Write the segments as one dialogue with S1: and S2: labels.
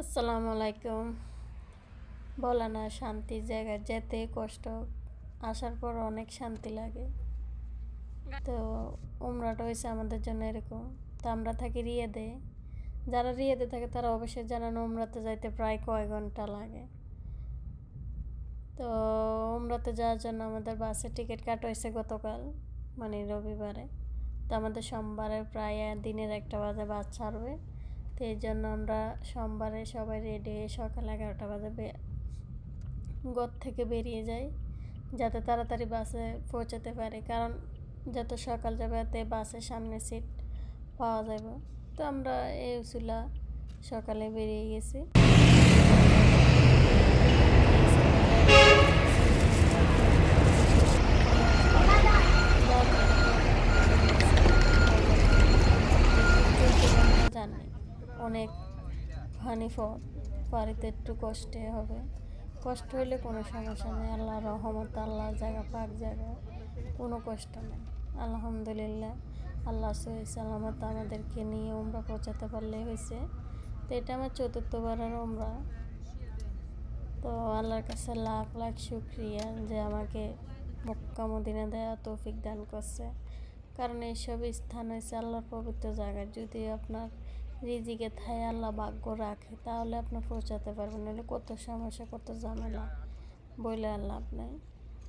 S1: আসসালামু আলাইকুম। বলে না শান্তি জায়গায় যেতে কষ্ট, আসার পর অনেক শান্তি লাগে। তো উমরাটা হয়েছে আমাদের জন্য এরকম। তো আমরা থাকি রিয়েদে। যারা রিয়েদে থাকে তারা অবশ্যই জানান উমরাতে যাইতে প্রায় কয় ঘণ্টা লাগে। তো উমরাতে যাওয়ার জন্য আমাদের বাসের টিকিট কাটা হয়েছে গতকাল মানে রবিবারে। তো আমাদের সোমবারে প্রায় দিনের একটা বাজে বাস ছাড়বে। তো এই জন্য আমরা সোমবারে সবাই রেডি হয়ে সকাল এগারোটা বাজে ঘর থেকে বেরিয়ে যাই। যাতে তাড়াতাড়ি বাসে পৌঁছাতে পারে। কারণ যত সকাল যাবে এতে বাসের সামনে সিট পাওয়া যাবে তো আমরা এই উসুলা সকালে বেরিয়ে গেছি। হানি ফল বাড়িতে একটু কষ্টে হবে। কষ্ট হলে কোনো সমস্যা নেই। আল্লাহ রহমত, আল্লাহ জায়গা, পাক জায়গা, কোনো কষ্ট নেই। আলহামদুলিল্লাহ, আল্লাহ সহি সালামত আমাদেরকে নিয়ে ওমরা পৌঁছাতে পারলে হয়েছে। তো এটা আমার চতুর্থবারের ওমরা তো আল্লাহর কাছে লাখ লাখ শুক্রিয়া যে আমাকে মক্কা, মদিনা দেওয়া তৌফিক দান করছে। কারণ এইসব স্থান হয়েছে আল্লাহর পবিত্র জায়গা। যদি আপনার রিজিকে থাই আল্লাহ ভাগ্য রাখে, তাহলে আপনি পৌঁছাতে পারবেন, নাহলে কত সমস্যা, কত ঝামেলা বলে আল্লাহ আপনি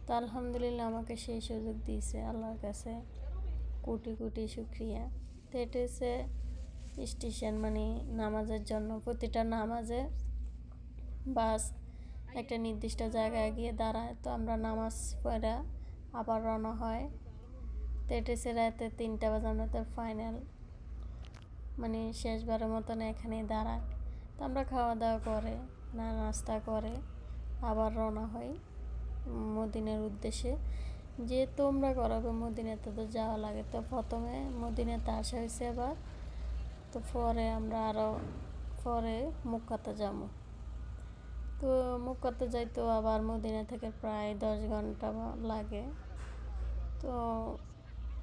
S1: তো আলহামদুলিল্লাহ আমাকে সেই সুযোগ দিয়েছে, আল্লাহর কাছে কোটি কোটি শুক্রিয়া। তো এটা হচ্ছে স্টেশন মানে নামাজের জন্য। প্রতিটা নামাজে বাস একটা নির্দিষ্ট জায়গায় গিয়ে দাঁড়ায়, তো আমরা নামাজ পড়া আবার রওনা হয়। তো এটা হচ্ছে রাতে তিনটা বাজে, আমরা তো ফাইনাল মানে শেষবারের মতন এখানেই দাঁড়ায়। তো আমরা খাওয়া দাওয়া করে, না, নাস্তা করে আবার রওনা হই মদিনের উদ্দেশ্যে। যে তোমরা করাবে মদিনাতে তো যাওয়া লাগে। তো প্রথমে মদিনাতে আসা হয়েছে এবার। তো পরে আমরা আরও পরে মুক্কাতে যাব। তো মুক্কাতে যাইতো আবার মদিনা থেকে প্রায় দশ ঘণ্টা লাগে। তো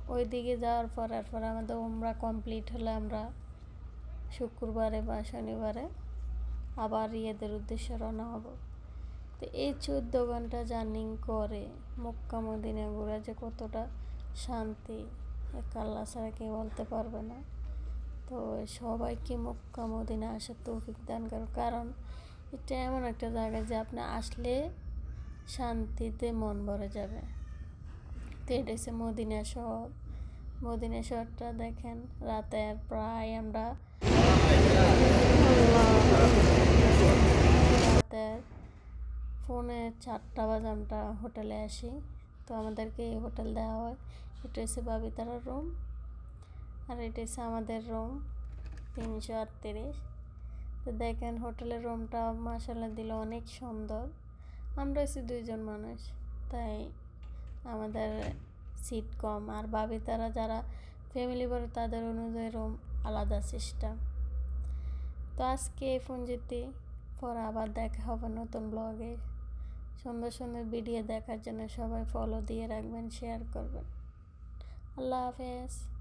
S1: ওই দিকে যাওয়ার পর এরপর আমাদের উমরা কমপ্লিট হলে আমরা শুক্রবারে বা শনিবারে আবার ইয়েদের উদ্দেশ্যে রওনা হব। তো এই চোদ্দ ঘণ্টা জার্নিং করে মক্কা মদিনা ঘুরে যে কতটা শান্তি, এক আল্লাহ ছাড়া কেউ বলতে পারবে না। তো সবাইকে মক্কা মদিনা আসার তৌফিক দান করো কারণ এটা এমন একটা জায়গা যে আপনি আসলে শান্তিতে মন ভরে যাবে। তো এটা হচ্ছে মদিনা শহর। মদিনা শহরটা দেখেন, রাতে প্রায় আমরা রাতে ফোনে চারটা বাজে আমরা হোটেলে আসি। তো আমাদেরকে এই হোটেল দেওয়া হয়। এটা হচ্ছে বাবিতারার রুম আর এটা হচ্ছে আমাদের রুম তিনশো আটত্রিশ। তো দেখেন হোটেলের রুমটা মাসাল্লাহ দিল অনেক সুন্দর। আমরা হচ্ছে দুইজন মানুষ, তাই আমাদের সিট কম আর ভাবি তারা যারা ফ্যামিলি বড় তাদের অনুযায়ী রুম আলাদা সিস্টেম তো আজকে এই ফোন জিতি পরে আবার দেখা হবে নতুন ব্লগে সুন্দর সুন্দর ভিডিও দেখার জন্য সবাই ফলো দিয়ে রাখবেন শেয়ার করবেন। আল্লাহ হাফেজ।